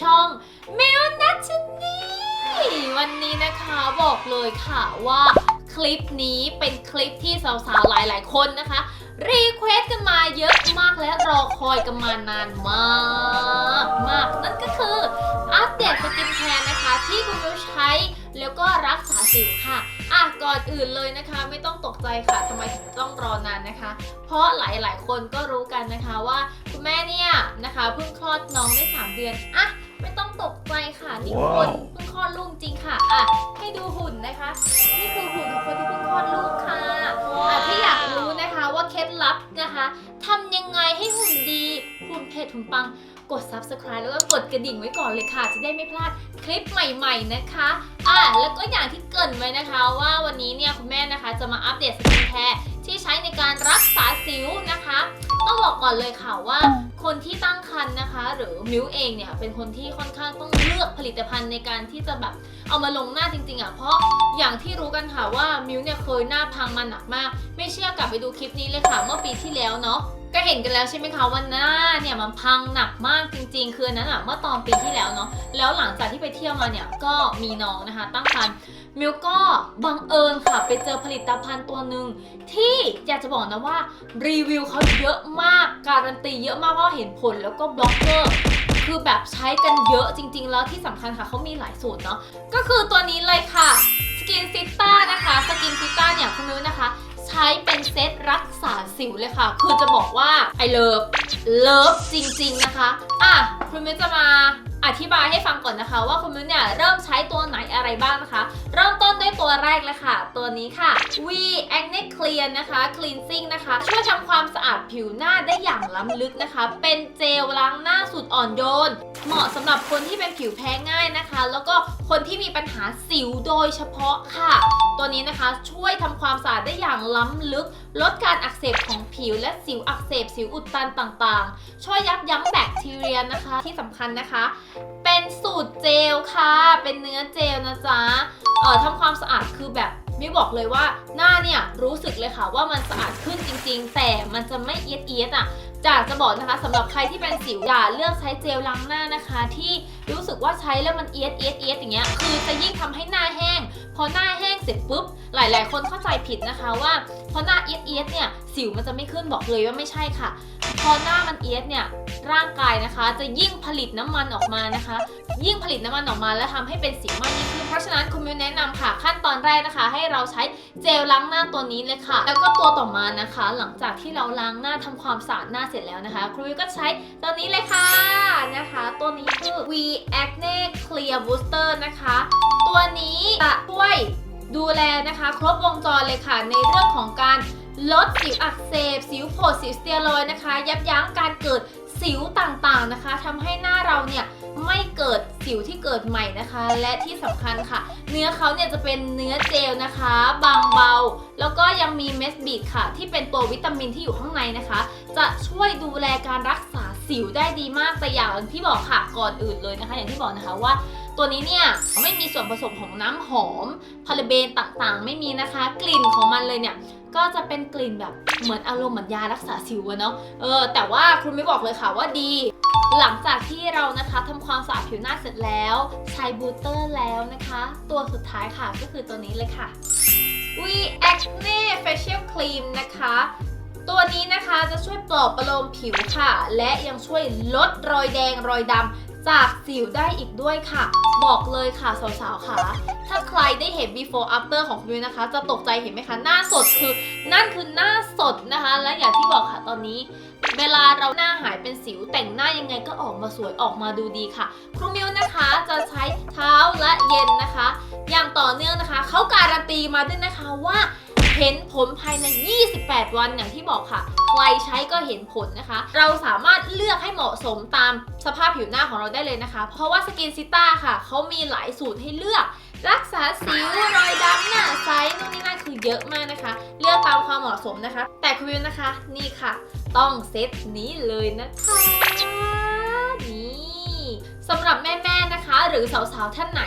ช่องมิวนัชนีวันนี้นะคะบอกเลยค่ะว่าคลิปนี้เป็นคลิปที่สาวๆ หลายๆ คนนะคะ รีเควสกันมาเยอะมากและรอคอยกันมานานมากมากนั่นก็คืออัปเดตสกินแคร์นะคะที่คุณมิวใช้แล้วก็รักษาสิวค่ะอะก่อนอื่นเลยนะคะไม่ต้องตกใจค่ะทำไมถึงต้องรอนานนะคะ เพราะหลายๆ คนก็รู้กันนะคะว่าคุณแม่เนี่ยนะคะเพิ่งคลอดน้องได้ 3 เดือนอะ ไม่ต้องตกใจค่ะนี่คนว้าวเพิ่งคลอดลูกจริงค่ะอะให้ดูหุ่นนะคะ นี่คือหุ่นของคนที่เพิ่งคลอดลูกค่ะอะที่อยากรู้นะคะว่าเคล็ดลับนะคะทำยังไงให้หุ่นดีหุ่นเพจหุ่นปังกด subscribe แล้วก็กดกระดิ่งไว้ก่อนเลยค่ะ จะได้ไม่พลาดคลิปใหม่ ๆนะคะ อะแล้วก็อย่างที่เกรินไว้นะคะ ว่าวันนี้เนี่ยคุณแม่นะคะจะมาอัปเดตสกินแคร์ที่ใช้ในการรักษาสิวนะคะ ต้องบอกก่อนเลยค่ะว่า คนที่ตั้งครรภ์นะคะ หรือมิวเองเนี่ยเป็นคนที่ค่อนข้างต้องเลือกผลิตภัณฑ์ในการที่จะแบบเอามาลงหน้าจริงๆอะเพราะอย่างที่รู้กันค่ะว่ามิวเนี่ยเคยหน้าพังมาหนักมาก ไม่เชื่อกลับไปดูคลิปนี้เลยค่ะเมื่อปีที่แล้วเนาะ ก็เห็นกันแล้วใช่ไหมคะว่าหน้าเนี่ยมันพังหนักมากจริง ๆ คืออันนั้นอะเมื่อตอนปีที่แล้วเนาะแล้วหลังจากที่ไปเที่ยวมาเนี่ยก็มีน้องนะคะ ตั้งครรภ์มิวก็บังเอิญค่ะไปเจอผลิตภัณฑ์ตัวหนึ่งที่อยากจะบอกนะว่ารีวิวเขาเยอะมากการันตีเยอะมากเพราะเห็นผลแล้วก็บล็อกเกอร์คือแบบใช้กันเยอะจริง ๆ แล้วที่สำคัญค่ะเขามีหลายสูตรเนาะก็คือตัวนี้เลยค่ะสกินซิต้านะคะสกินซิต้าเนี่ยคุณมิวนะคะ ใช้เป็นเซตรัก สิวเลยค่ะ คือจะบอกว่าไอเลิฟเลิฟจริง ๆ นะคะ อะ คุณมิ้นจะมาอธิบายให้ฟังก่อนนะคะ ว่าคุณมิ้นเนี่ยเริ่มใช้ตัวไหนอะไรบ้างนะคะเริ่ม ตัวแรกเลยค่ะ ตัวนี้ค่ะ V Acne Clear นะคะ Cleansing นะคะ ช่วยทำความสะอาดผิวหน้าได้อย่างล้ำลึกนะคะ เป็นเจลล้างหน้าสุดอ่อนโยน เหมาะสำหรับคนที่เป็นผิวแพ้ง่ายนะคะ แล้วก็คนที่มีปัญหาสิวโดยเฉพาะค่ะ ตัวนี้นะคะช่วยทำความสะอาดได้อย่างล้ำลึก ลดการอักเสบของผิวและสิวอักเสบสิวอุดตันต่างๆ ช่วยยับยั้งแบคทีเรียนะคะ ที่สำคัญนะคะ เป็นสูตรเจลค่ะ เป็นเนื้อเจลนะจ๊ะ เอ่อทำความสะอาดคือแบบมิวบอกเลยว่าหน้าเนี่ยรู้สึกเลยค่ะว่ามันสะอาดขึ้นจริง ๆ แต่มันจะไม่เอียดเอียดๆอะ จากจะบอกนะคะสำหรับใครที่เป็นสิวอย่าเลือกใช้เจลล้างหน้านะคะ ที่รู้สึกว่าใช้แล้วมันเอียดเอียดเอียดอย่างเงี้ยคือจะยิ่งทำให้หน้าแห้ง พอหน้าแห้งเสร็จปุ๊บ หลาย ๆ คนเข้าใจผิดนะคะว่าพอหน้าเอียดเอียดเนี่ยสิวมันจะไม่ขึ้นบอกเลยว่าไม่ใช่ค่ะ พอหน้ามันเอียดเนี่ยร่างกายนะคะ จะยิ่งผลิตน้ำมันออกมานะคะ ยิ่งผลิตน้ำมันออกมาแล้วทำให้เป็นสิวมากยิ่งขึ้นเพราะฉะนั้นคุณมิวแนะนำค่ะ ขั้นตอนแรกนะคะ ให้เราใช้เจลล้างหน้าตัวนี้เลยค่ะ แล้วก็ตัวต่อมานะคะ หลังจากที่เราล้างหน้าทำความสะอาดหน้าเสร็จแล้วนะคะ ครูวิวก็ใช้ตัวนี้เลยค่ะนะคะ ตัวนี้คือ V Acne Clear Booster นะคะ ตัวนี้จะช่วยดูแลนะคะ ครบวงจรเลยค่ะ ในเรื่องของการลดสิวอักเสบ สิวโผดสิวสเตียรอยนะคะ ยับยั้งการเกิด สิวต่างๆนะคะทำให้หน้าเราเนี่ยไม่เกิดสิวที่เกิดใหม่นะคะ และที่สำคัญค่ะ เนื้อเขาเนี่ยจะเป็นเนื้อเจลนะคะ บางเบา แล้วก็ยังมีเมสบีดค่ะ ที่เป็นตัววิตามินที่อยู่ข้างในนะคะ จะช่วยดูแลการรักษาสิวได้ดีมากแต่อย่างที่บอกค่ะก่อนอื่นเลยนะคะ อย่างที่บอกนะคะว่า ตัวนี้เนี่ยไม่มีส่วนผสมของน้ำหอมพาราเบนต่างๆ ไม่มีนะคะ กลิ่นของมันเลยเนี่ยก็จะเป็นกลิ่นแบบเหมือนอารมณ์เหมือนยารักษาสิวอะเนาะเออแต่ว่าคุณไม่บอกเลยค่ะว่าดี หลังจากที่เรานะคะทำความสะอาดผิวหน้าเสร็จแล้ว ใช้บูเตอร์แล้วนะคะ ตัวสุดท้ายค่ะก็คือตัวนี้เลยค่ะ V Acne Facial Cream นะคะ ตัวนี้นะคะจะช่วยปลอบประโลมผิวค่ะ และยังช่วยลดรอยแดงรอยดำ จากสิวได้อีกด้วยค่ะ บอกเลยค่ะสาวๆค่ะ ถ้าใครได้เห็น before after ของคุณมิวนะคะ จะตกใจเห็นไหมคะ หน้าสดคือ นั่นคือหน้าสดนะคะ และอย่างที่บอกค่ะตอนนี้ เวลาเราหน้าหายเป็นสิวแต่งหน้ายังไงก็ออกมาสวยออกมาดูดีค่ะ ครูมิวนะคะจะใช้เช้าและเย็นนะคะ อย่างต่อเนื่องนะคะ เขาการันตีมาด้วยนะคะว่า เห็นผลภายใน 28 วันอย่างที่บอกค่ะ ใครใช้ก็เห็นผลนะคะ เราสามารถเลือกให้เหมาะสมตามสภาพผิวหน้าของเราได้เลยนะคะ เพราะว่าสกินซิต้าค่ะ เขามีหลายสูตรให้เลือก รักษาสิวรอยดำหน้าใสนู่นนี่นั่นคือเยอะมากนะคะ เลือกตามความเหมาะสมนะคะ แต่คุณวิวนะคะนี่ค่ะ ต้องเซตนี้เลยนะคะนี่สำหรับแม่ หรือสาวๆท่านไหน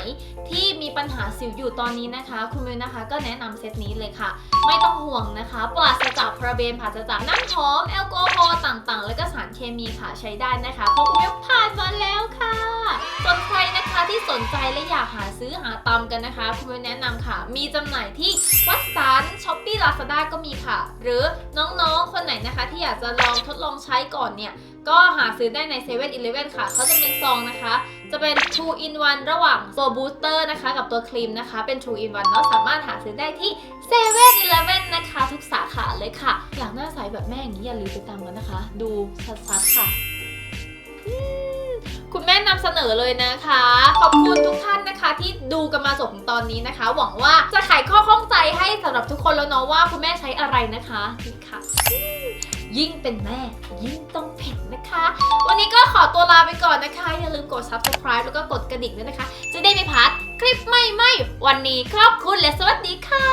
ที่มีปัญหาสิวอยู่ตอนนี้นะคะ คุณมิวนะคะก็แนะนำเซตนี้เลยค่ะ ไม่ต้องห่วงนะคะปราศจากพาราเบนปราศจากน้ำหอมแอลกอฮอล์ต่างๆ แล้วก็สารเคมีค่ะใช้ได้นะคะเพราะคุณมิวผ่านมาแล้วค่ะ ส่วนใครนะคะที่สนใจและอยากหาซื้อหาตามกันนะคะคุณมิวแนะนำค่ะ มีจำหน่ายที่วัดสันช้อปปี้ลาซาด้าก็มีค่ะ หรือน้องๆ คนไหนนะคะที่อยากจะลองทดลองใช้ก่อนเนี่ย ก็หาซื้อได้ใน7 e เ e ่ e อค่ะ เขาจะเป็นซองนะคะ จะเป็น2 in 1ระหว่างตัวบูสเตอร์นะคะ กับตัวครีมนะคะ เป็น2 in 1เนาะสามารถหาซื้อได้ที่7 e เ e ่ e อนะคะ ทุกสาขาเลยค่ะ อยากหน้าใสแบบแม่อย่างนี้อย่าลืมไปตามกันนะคะ ดูชัดๆค่ะ แม่นำเสนอเลยนะคะ ขอบคุณทุกท่านนะคะที่ดูกันมาจบถึงตอนนี้นะคะ หวังว่าจะไขข้อข้องใจให้สำหรับทุกคนแล้วเนาะว่าคุณแม่ใช้อะไรนะคะนี่ค่ะยิ่งเป็นแม่ ยิ่งต้องเผ็ดนะคะ วันนี้ก็ขอตัวลาไปก่อนนะคะ อย่าลืมกด subscribe แล้วก็กดกระดิ่งด้วยนะคะ จะได้ไม่พลาดคลิปใหม่ๆวันนี้ขอบคุณและสวัสดีค่ะ